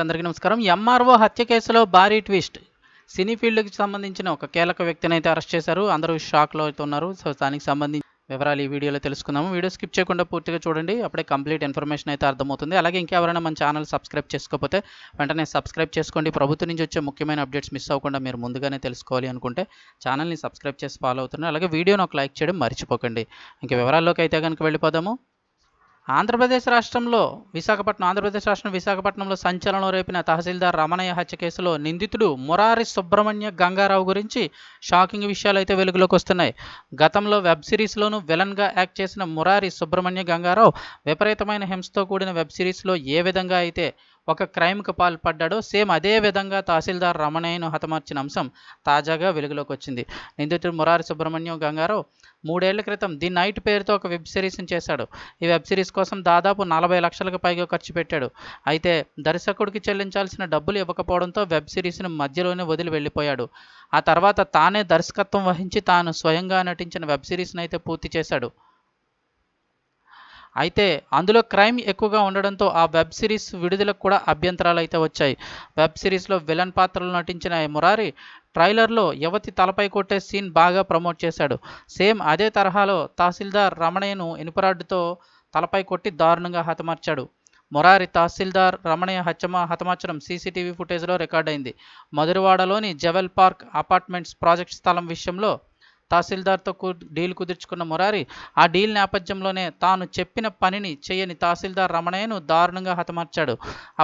అందరికీ నమస్కారం. ఎంఆర్ఓ హత్య కేసులో భారీ ట్విస్ట్. సినీ ఫీల్డ్కి సంబంధించిన ఒక కీలక వ్యక్తిని అయితే అరెస్ట్ చేశారు. అందరూ షాక్లో అయితే ఉన్నారు. సో దానికి సంబంధించి వివరాలు ఈ వీడియోలో తెలుసుకుందాము. వీడియో స్కిప్ చేయకుండా పూర్తిగా చూడండి. అప్పుడే కంప్లీట్ ఇన్ఫర్మేషన్ అయితే అర్థమవుతుంది. అలాగే ఇంకెవరైనా మన ఛానల్ సబ్స్క్రైబ్ చేసుకోకపోతే వెంటనే సబ్స్క్రైబ్ చేసుకోండి. ప్రభుత్వం నుంచి వచ్చే ముఖ్యమైన అప్డేట్స్ మిస్ అవ్వకుండా మీరు ముందుగానే తెలుసుకోవాలి అనుకుంటే ఛానల్ని సబ్స్క్రైబ్ చేసి ఫాలో అవుతున్నారు అలాగే వీడియోని ఒక లైక్ చేయడం మర్చిపోకండి. ఇంక వివరాల్లోకి అయితే కనుక వెళ్ళిపోదాము. ఆంధ్రప్రదేశ్ రాష్ట్రంలో విశాఖపట్నం ఆంధ్రప్రదేశ్ రాష్ట్రం విశాఖపట్నంలో సంచలనం రేపిన తహసీల్దార్ రమణయ్య హత్య కేసులో నిందితుడు మురారి సుబ్రహ్మణ్య గంగారావు గురించి షాకింగ్ విషయాలు అయితే వెలుగులోకి వస్తున్నాయి. గతంలో వెబ్ సిరీస్లోనూ విలన్గా యాక్ట్ చేసిన మురారి సుబ్రహ్మణ్య గంగారావు విపరీతమైన హింసతో కూడిన వెబ్ సిరీస్లో ఏ విధంగా అయితే ఒక క్రైమ్కి పాల్పడ్డాడో సేమ్ అదే విధంగా తహసీల్దార్ రమణయ్యను హతమార్చిన అంశం తాజాగా వెలుగులోకి వచ్చింది నిందితుడు మురారి సుబ్రహ్మణ్యం గంగారావు మూడేళ్ళ క్రితం ది నైట్ పేరుతో ఒక వెబ్ సిరీస్ని చేశాడు. ఈ వెబ్ సిరీస్ కోసం దాదాపు నలభై లక్షలకు పైగా ఖర్చు పెట్టాడు. అయితే దర్శకుడికి చెల్లించాల్సిన డబ్బులు ఇవ్వకపోవడంతో వెబ్ సిరీస్ను మధ్యలోనే వదిలి వెళ్ళిపోయాడు. ఆ తర్వాత తానే దర్శకత్వం వహించి తాను స్వయంగా నటించిన వెబ్ సిరీస్ని అయితే పూర్తి చేశాడు. అయితే అందులో క్రైమ్ ఎక్కువగా ఉండడంతో ఆ వెబ్ సిరీస్ విడుదలకు కూడా అభ్యంతరాలు అయితే వచ్చాయి. వెబ్ సిరీస్లో విలన్ పాత్రలు నటించిన మురారి ట్రైలర్లో యువతి తలపై కొట్టే సీన్ బాగా ప్రమోట్ చేశాడు. సేమ్ అదే తరహాలో తహసీల్దార్ రమణయ్యను ఇనుపరాడ్డుతో తలపై కొట్టి దారుణంగా హతమార్చాడు. మొరారి తహసీల్దార్ రమణయ్య హత్యమ హతమార్చడం సీసీటీవీ ఫుటేజ్లో రికార్డైంది మధురవాడలోని జవెల్ పార్క్ అపార్ట్మెంట్స్ ప్రాజెక్ట్ స్థలం విషయంలో తహసీల్దార్తో కు డీల్ కుదుర్చుకున్న మురారి ఆ డీల్ నేపథ్యంలోనే తాను చెప్పిన పనిని చేయని తహసీల్దార్ రమణయ్యను దారుణంగా హతమార్చాడు.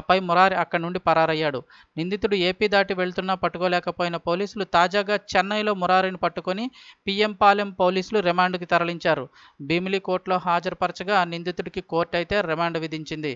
ఆపై మురారి అక్కడి నుండి పరారయ్యాడు. నిందితుడు ఏపీ దాటి వెళ్తున్నా పట్టుకోలేకపోయిన పోలీసులు తాజాగా చెన్నైలో మురారిని పట్టుకొని పిఎంపాలెం పోలీసులు రిమాండ్కి తరలించారు. భీమిలి కోర్టులో హాజరుపరచగా నిందితుడికి కోర్టు అయితే రిమాండ్ విధించింది.